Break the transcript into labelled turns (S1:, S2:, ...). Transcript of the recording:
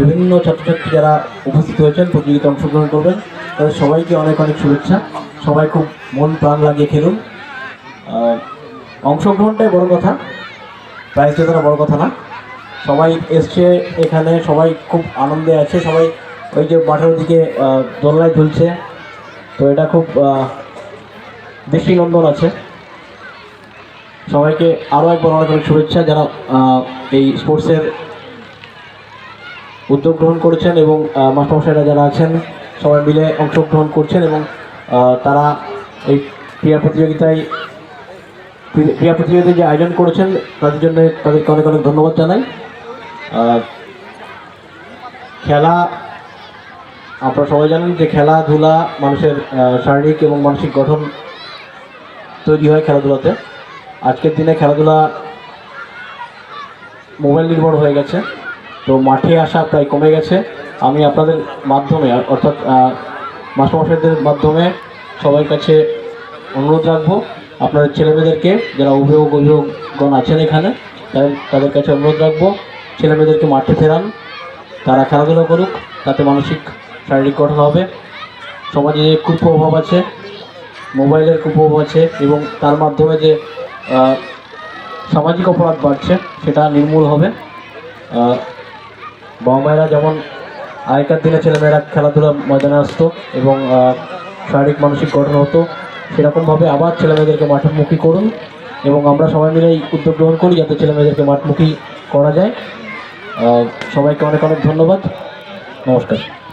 S1: বিভিন্ন ছাত্রছাত্রী যারা উপস্থিত হয়েছেন প্রতিযোগিতা অংশগ্রহণ করবেন, তাদের সবাইকে অনেক অনেক শুভেচ্ছা। সবাই খুব মন প্রাণ লাগিয়ে খেলুন। অংশগ্রহণটাই বড় কথা প্রাইজ জেতাটা বড় কথা না। সবাই এসছে এখানে, সবাই খুব আনন্দে আছে, সবাই ওই যে মাঠের দিকে দোলনায় ঝুলছে। তো এটা খুব দৃষ্টিনন্দন আছে। সবাইকে আরও একবার অনেক অনেক শুভেচ্ছা, যারা এই স্পোর্টসের উদ্যোগ গ্রহণ করেছেন এবং মাস্টারমশাইরা যারা আছেন, সবাই মিলে অংশগ্রহণ করছেন এবং তারা এই ক্রীড়া প্রতিযোগিতায় ক্রী- ক্রীড়া প্রতিযোগিতায় যে আয়োজন করেছেন, তাদের জন্য তাদেরকে অনেক অনেক ধন্যবাদ জানাই। খেলা, আপনারা সবাই জানেন যে খেলাধুলা মানুষের শারীরিক এবং মানসিক গঠন তৈরি হয় খেলাধুলাতে। আজকের দিনে খেলাধুলা মোবাইল নির্ভর হয়ে গেছে। তো মাঠে আসা প্রায় কমে গেছে। আমি আপনাদের মাধ্যমে, অর্থাৎ মাস্টারমশাইদের মাধ্যমে সবার কাছে অনুরোধ রাখব, আপনাদের ছেলেমেয়েদেরকে, যারা অভিভাবক অভিভাবকগণ আছেন এখানে, তাদের কাছে অনুরোধ রাখব, ছেলেমেয়েদেরকে মাঠে ফেরান, তারা খেলাধুলা করুক, তাতে মানসিক, শারীরিক গঠন হবে, সমাজে যে কুপ্রভাব আছে, মোবাইলের কুপ্রভাব আছে, এবং তার মাধ্যমে যে সামাজিক অপরাধ বাড়ছে, সেটা নির্মূল হবে। বাবা মায়েরা যেমন আগেকার দিনে ছেলেমেয়েরা খেলাধুলা ময়দানে আসতো এবং শারীরিক মানসিক গঠন হতো, সেরকমভাবে আবার ছেলেমেয়েদেরকে মাঠমুখী করুন এবং আমরা সবাই মিলে এই উদ্যোগ গ্রহণ করি যাতে ছেলেমেয়েদেরকে মাঠমুখী করা যায়। সবাইকে অনেক অনেক ধন্যবাদ। নমস্কার।